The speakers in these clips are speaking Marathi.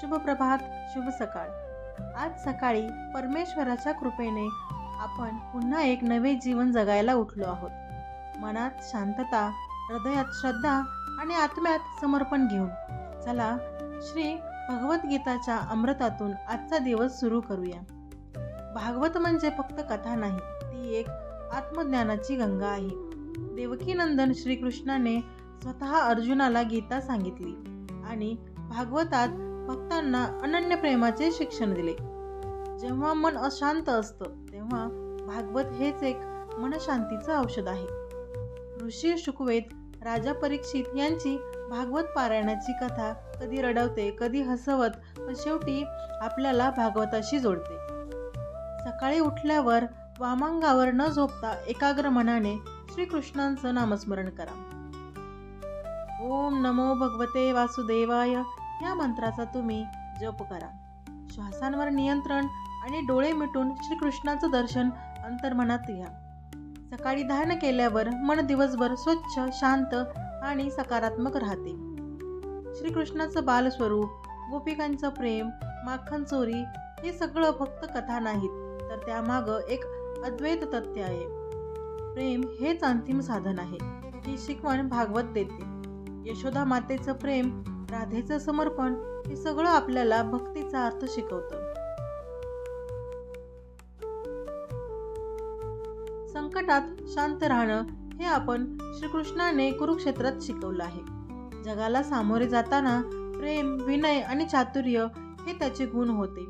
शुभ प्रभात शुभ सकाळ. आज सकाळी परमेश्वराच्या कृपेने आपण पुन्हा एक नवे जीवन जगायला उठलो आहोत. मनात शांतता हृदयात श्रद्धा आणि आत्म्यात समर्पण घेऊन. चला श्री भगवद्गीताच्या अमृतातून आजचा दिवस सुरू करूया. भागवत म्हणजे फक्त कथा नाही ती एक आत्मज्ञानाची गंगा आहे. देवकीनंदन श्रीकृष्णाने स्वतः अर्जुनाला गीता सांगितली आणि भागवतात भक्तांना अनन्य प्रेमाचे शिक्षण दिले. जेव्हा मन अशांत असतं तेव्हा भागवत हेच एक मनशांतीचं औषध आहे. ऋषी शुकवेत राजा परीक्षित यांची भागवत पारायणाची कथा कधी रडवते कधी हसवत पण शेवटी आपल्याला भागवताशी जोडते. सकाळी उठल्यावर वामांगावर न झोपता एकाग्र मनाने श्रीकृष्णांचं नामस्मरण करा. ओम नमो भगवते वासुदेवाय. या मंत्राचा तुम्ही जप करा. श्वासांवर नियंत्रण आणि डोळे मिटून श्रीकृष्णाचं दर्शन अंतर्मनात घ्या सकाळी ध्यान केल्यावर मन दिवसभर स्वच्छ शांत आणि सकारात्मक राहते. श्रीकृष्णाचं बालस्वरूप गोपिकांचं प्रेम माखन चोरी हे सगळं फक्त कथा नाहीत तर त्यामागं एक अद्वैत तथ्य आहे. प्रेम हेच अंतिम साधन आहे ही शिकवण भागवत देते. यशोदा मातेचं प्रेम राधेचं समर्पण हे सगळं आपल्याला भक्तीचा अर्थ शिकवतं. संकटात शांत राहणं हे आपण श्रीकृष्णाने कुरुक्षेत्रात शिकवलं आहे. जगाला सामोरे जाताना प्रेम विनय आणि चातुर्य हे त्याचे गुण होते.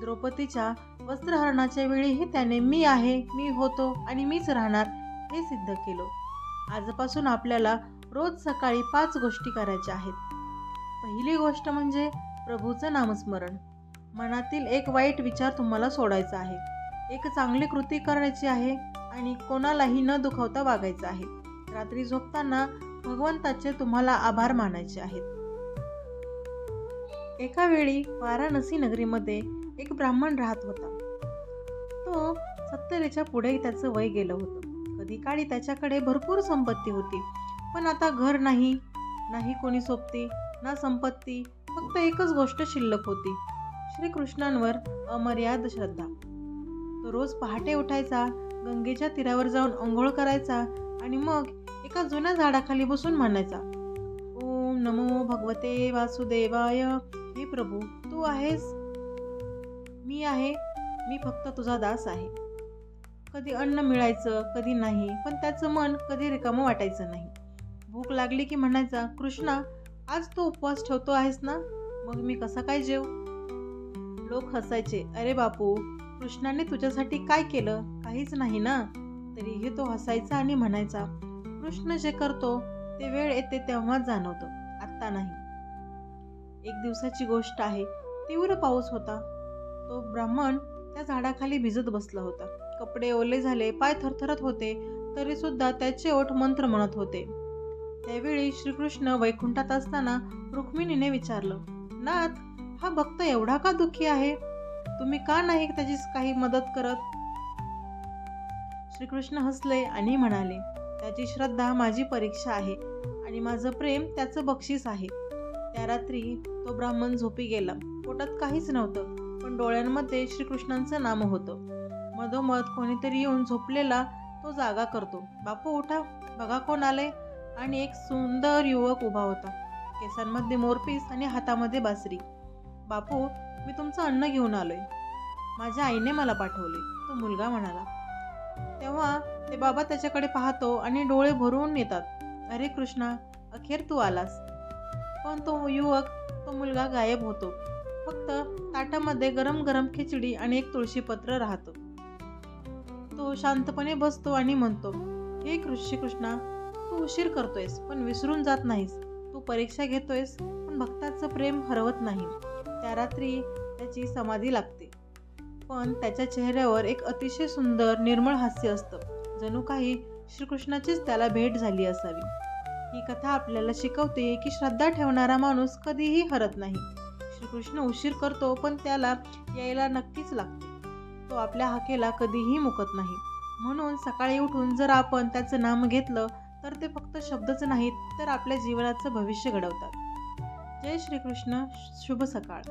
द्रौपदीच्या वस्त्रहरणाच्या वेळीही त्याने मी आहे मी होतो आणि मीच राहणार हे सिद्ध केलं. आजपासून आपल्याला रोज सकाळी पाच गोष्टी करायच्या आहेत. पहिली गोष्ट म्हणजे प्रभूचं नामस्मरण. मनातील एक वाईट विचार तुम्हाला सोडायचा आहे. एक चांगली कृती करायची आहे आणि कोणालाही न दुखावता वागायचं आहे. रात्री झोपताना भगवंताचे तुम्हाला आभार मानायचे आहेत. एका वेळी वाराणसी नगरीमध्ये एक ब्राह्मण राहत होता. तो सत्तरीच्या पुढे त्याचं वय गेलं होतं. कधी काळी त्याच्याकडे भरपूर संपत्ती होती. पण आता घर नाही नाही कोणी सोबती. ना संपत्ती फक्त एकच गोष्ट शिल्लक होती. श्रीकृष्णांवर अमर्याद श्रद्धा. तो रोज पहाटे उठायचा गंगेच्या तीरावर जाऊन आंघोळ करायचा आणि मग एका जुन्या झाडाखाली बसून म्हणायचा ओम नमो भगवते वासुदेवाय हे प्रभू तू आहेस? मी आहे मी फक्त तुझा दास आहे. कधी अन्न मिळायचं कधी नाही पण त्याचं मन कधी रिकामं वाटायचं नाही. भूक लागली की म्हणायचा कृष्णा आज तू उपवास ठेवतो आहेस ना? मग मी कसा काय जेव लोक हसायचे. अरे बापू कृष्णाने तुझ्यासाठी काय केलं? काहीच नाही ना? तरीही तो हसायचा आणि म्हणायचा कृष्ण जे करतो ते वेळ येते तेव्हाच जाणवतो. आत्ता नाही. एक दिवसाची गोष्ट आहे. तीव्र पाऊस होता. तो ब्राह्मण त्या झाडाखाली भिजत बसला होता. कपडे ओले झाले पाय थरथरत होते. तरी सुद्धा त्याचे ओठ मंत्र म्हणत होते. त्यावेळी श्रीकृष्ण वैकुंठात असताना रुक्मिणीने विचारलं नाथ हा भक्त एवढा का दुःखी आहे? तुम्ही का नाही त्याची काही मदत करत? श्रीकृष्ण हसले आणि म्हणाले त्याची श्रद्धा माझी परीक्षा आहे आणि माझं प्रेम त्याचं बक्षीस आहे. त्या रात्री तो ब्राह्मण झोपी गेला. पोटात काहीच नव्हतं पण डोळ्यांमध्ये श्रीकृष्णांचं नाम होतं. मधोमध कोणीतरी येऊन झोपलेला तो जागा करतो. बापू उठा. बघा कोण आले आणि एक सुंदर युवक उभा होता. केसांमध्ये मोरपीस आणि हातामध्ये बासरी. बापू मी तुमचं अन्न घेऊन आलोय. माझ्या आईने मला पाठवले. तो मुलगा म्हणाला. तेव्हा ते बाबा त्याच्याकडे पाहतो आणि डोळे भरून येतात. अरे कृष्णा अखेर तू आलास. पण तो युवक तो मुलगा गायब होतो. फक्त ताटामध्ये गरम गरम खिचडी आणि एक तुळशीपत्र राहतो. तो शांतपणे बसतो आणि म्हणतो हे कृष्ण कृष्णा तू उशीर करतोयस पण विसरून जात नाहीस. तू परीक्षा घेतोयस पण भक्ताचं प्रेम हरवत नाही. त्या रात्री त्याची समाधी लागते. पण त्याच्या चेहऱ्यावर एक अतिशय सुंदर निर्मळ हास्य असतं. जणू काही श्रीकृष्णाचीच त्याला भेट झाली असावी. ही कथा आपल्याला शिकवते की श्रद्धा ठेवणारा माणूस कधीही हरत नाही. श्रीकृष्ण उशीर करतो पण त्याला यायला नक्कीच लागते. तो आपल्या हाकेला कधीही मुकत नाही. म्हणून सकाळी उठून जर आपण त्याचं नाम घेतलं तर ते फक्त शब्दच नाहीत तर आपल्या जीवनाचं भविष्य घडवतात. जय श्रीकृष्ण शुभ सकाळ.